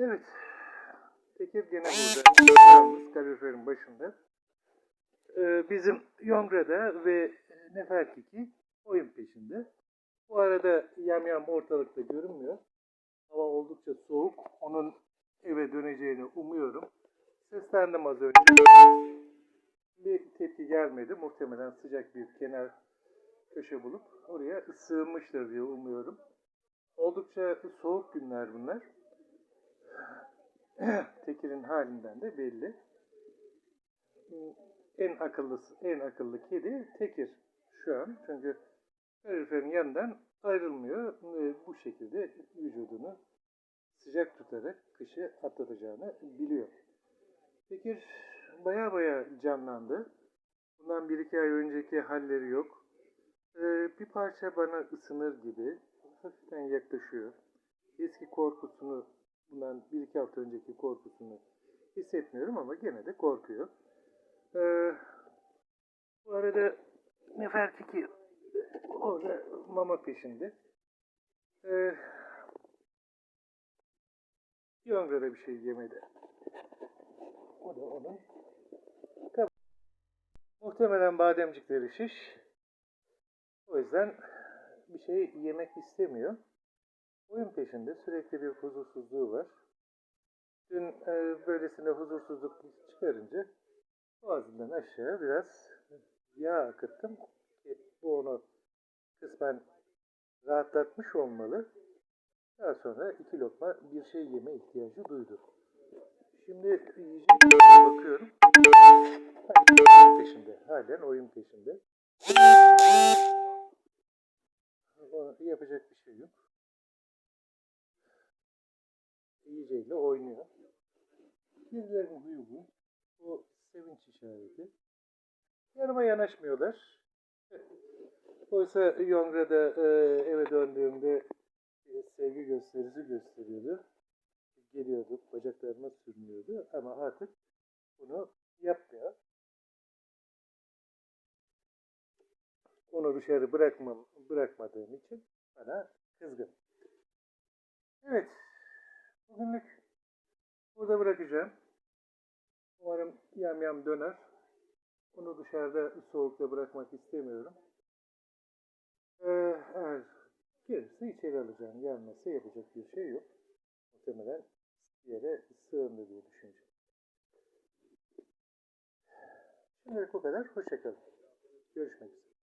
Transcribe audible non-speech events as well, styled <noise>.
Evet. Tekir gene burada. <laughs> Yalnız kaloriferin başında. Ee, bizim Yongra'da ve Nefertiti oyun peşinde. Bu arada yamyam ortalıkta görünmüyor. Hava oldukça soğuk. Onun eve döneceğini umuyorum. Seslendim az önce. Bir tepki gelmedi. Muhtemelen sıcak bir kenar köşe bulup oraya sığınmıştır diye umuyorum. Oldukça soğuk günler bunlar. <clears throat> Tekir'in halinden de belli. En akıllısı, en akıllı kedi Tekir şu an. Çünkü kaloriferin yanından ayrılmıyor. Ve bu şekilde vücudunu sıcak tutarak kışı atlatacağını biliyor. Tekir baya baya canlandı. Bundan bir iki ay önceki halleri yok. Ee, bir parça bana ısınır gibi hafiften yaklaşıyor. Eski korkusunu, bundan bir iki hafta önceki korkusunu hissetmiyorum ama gene de korkuyor. Ee, bu arada Nefertiti orada mama peşinde. Ee, Yongra'da bir şey yemedi. O da onun. Kab- Muhtemelen bademcikleri şiş. O yüzden bir şey yemek istemiyor. Oyun peşinde sürekli bir huzursuzluğu var. Dün e, böylesine huzursuzluk çıkarınca boğazından aşağı biraz yağ akıttım. Ki bu onu kısmen rahatlatmış olmalı. Daha sonra iki lokma bir şey yeme ihtiyacı duydu. Şimdi yiyecek bakıyorum. Oyun peşinde. Halen oyun peşinde. Yapacak bir şey yok. Yiyeceğiyle oynuyor. Birilerinin huyu bu. Bu sevinç işareti. Yanıma yanaşmıyorlar. Oysa Yongra'da e, eve döndüğümde sevgi gösterisi gösteriyordu. Geliyorduk, bacaklarıma sürünüyordu ama artık bunu yapmıyor. Onu dışarı bırakmam, bırakmadığım için bana kızgın. Evet, bırakacağım. Umarım yam yam döner. Onu dışarıda soğukta bırakmak istemiyorum. Ee, eğer gelirse içeri alacağım. Gelmezse yapacak bir şey yok. Muhtemelen yere sığındı diye düşüneceğim. Şimdilik bu kadar. Hoşçakalın. Görüşmek üzere.